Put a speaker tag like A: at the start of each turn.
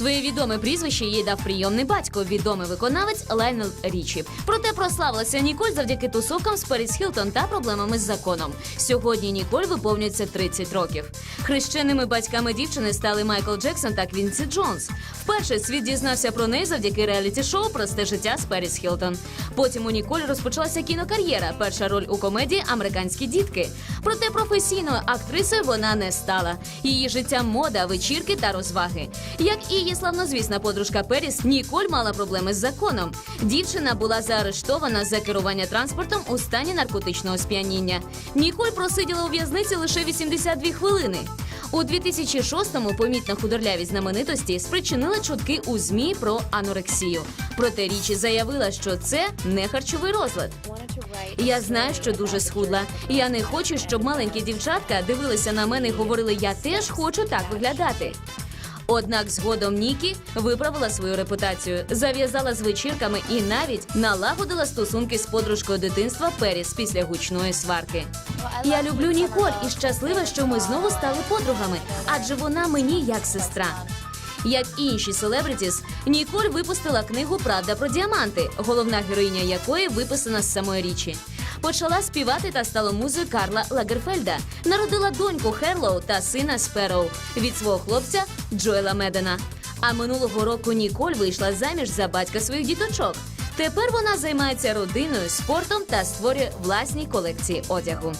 A: Своє відоме прізвище їй дав прийомний батько, відомий виконавець Лайнел Річі. Проте прославилася Ніколь завдяки тусовкам з Періс Хілтон та проблемами з законом. Сьогодні Ніколь виповнюється 30 років. Хрещеними батьками дівчини стали Майкл Джексон та Квінсі Джонс. Вперше світ дізнався про неї завдяки реаліті-шоу Просте життя з Періс Хілтон. Потім у Ніколь розпочалася кінокар'єра. Перша роль у комедії Американські дітки. Проте професійною актрисою вона не стала. Її життя мода, вечірки та розваги. Як і її славнозвісна подружка Періс, Ніколь мала проблеми з законом. Дівчина була заарештована за керування транспортом у стані наркотичного сп'яніння. Ніколь просиділа у в'язниці лише 82 хвилини. У 2006-му помітна худорлявість знаменитості спричинила чутки у змі про анорексію. Проте річі заявила, що це не харчовий розлад. Я знаю, що дуже схудла. Я не хочу, щоб маленькі дівчатка дивилися на мене і говорили, я теж хочу так виглядати. Однак згодом Нікі виправила свою репутацію, зав'язала з вечірками і навіть налагодила стосунки з подружкою дитинства Періс після гучної сварки. Я люблю Ніколь і щаслива, що ми знову стали подругами, адже вона мені як сестра. Як і інші селебритіс, Ніколь випустила книгу Правда про діаманти, головна героїня якої виписана з самої річі. Почала співати та стала музою Карла Лагерфельда. Народила доньку Херлоу та сина Спероу від свого хлопця Джоела Медена. А минулого року Ніколь вийшла заміж за батька своїх діточок. Тепер вона займається родиною, спортом та створює власні колекції одягу.